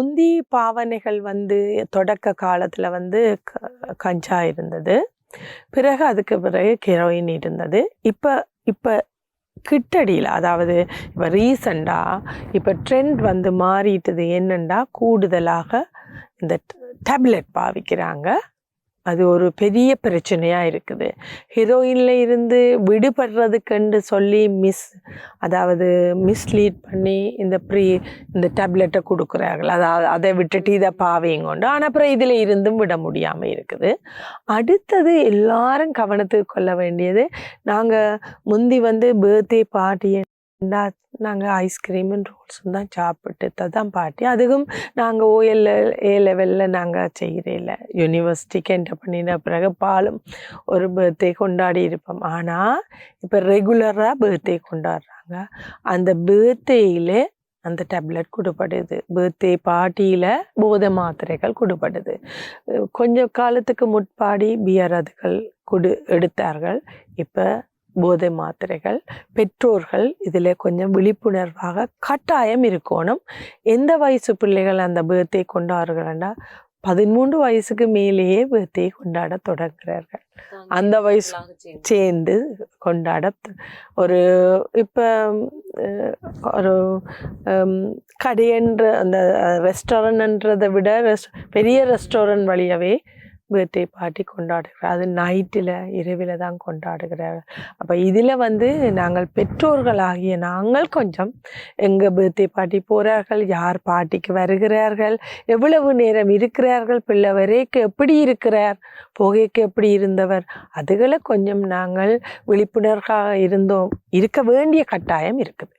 முந்தி பாவனைகள் வந்து தொடக்க காலத்தில் வந்து க- கஞ்சா இருந்தது. பிறகு அதுக்கு பிறகு கெரோயின் இருந்தது. இப்போ இப்போ கிட்டடியில் அதாவது இப்போ ரீசண்டாக இப்போ ட்ரெண்ட் வந்து மாறிட்டது என்னண்டா? கூடுதலாக இந்த டேப்லெட் பாவிக்கிறாங்க. அது ஒரு பெரிய பிரச்சனையாக இருக்குது. ஹீரோயினில் இருந்து விடுபடுறதுக்குன்னு சொல்லி மிஸ் அதாவது மிஸ்லீட் பண்ணி இந்த ப்ரீ இந்த டேப்லெட்டை கொடுக்குறார்கள். அதாவது அதை விட்டுட்டு இதை பாவையும் ஆனால் அப்புறம் இதில் இருந்தும் விட முடியாமல் இருக்குது. அடுத்தது எல்லாரும் கவனத்துக்கு கொள்ள வேண்டியது நாங்கள் முந்தி வந்து பர்த்டே பார்ட்டியை நாங்கள் ஐஸ்கிரீமும் ரோல்ஸும் தான் சாப்பிட்டு தான் பார்ட்டி அதுவும் நாங்கள் ஓஎல் ஏ லெவலில் நாங்கள் செய்கிறேல யூனிவர்சிட்டிக்கு என்டர் பண்ணின பிறகு பாலும் ஒரு பர்த்டே கொண்டாடி இருப்போம். ஆனால் இப்போ ரெகுலராக பர்த்டே கொண்டாடுறாங்க. அந்த பர்த்டேயில் அந்த டேப்லெட் கொடுப்படுது பர்த்டே பார்ட்டியில் போதை மாத்திரைகள் கொடுப்படுது கொஞ்சம் காலத்துக்கு முற்பாடி பியர் அதுகள் கொடு எடுத்தார்கள். இப்போ போதை மாத்திரைகள் பெற்றோர்கள் இதில் கொஞ்சம் விழிப்புணர்வாக கட்டாயம் இருக்கணும். எந்த வயசு பிள்ளைகள் அந்த பர்த்டே கொண்டாடுறாங்கன்னா பதிமூன்று வயசுக்கு மேலேயே பர்த்டே கொண்டாட தொடங்குறார்கள் அந்த வயசு சேர்ந்து. கொண்டாட ஒரு இப்போ ஒரு கடையன்ற அந்த ரெஸ்டாரண்ட்ன்றதை விட ரெஸ் பெரிய ரெஸ்டாரண்ட் வழியாகவே பர்த்டே பார்ட்டி கொண்டாடுகிறார். அது நைட்டில் இரவில் தான் கொண்டாடுகிறார். அப்போ இதில் வந்து நாங்கள் பெற்றோர்களாகிய நாங்கள் கொஞ்சம் எங்கள் பர்த்டே பார்ட்டி போகிறார்கள் யார் பார்ட்டிக்கு வருகிறார்கள் எவ்வளவு நேரம் இருக்கிறார்கள் பிள்ளை எப்படி இருக்கிறார் புகைக்கு எப்படி இருந்தவர் அதுகளை கொஞ்சம் நாங்கள் விழிப்புணர்வாக இருந்தோம். இருக்க வேண்டிய கட்டாயம் இருக்குது.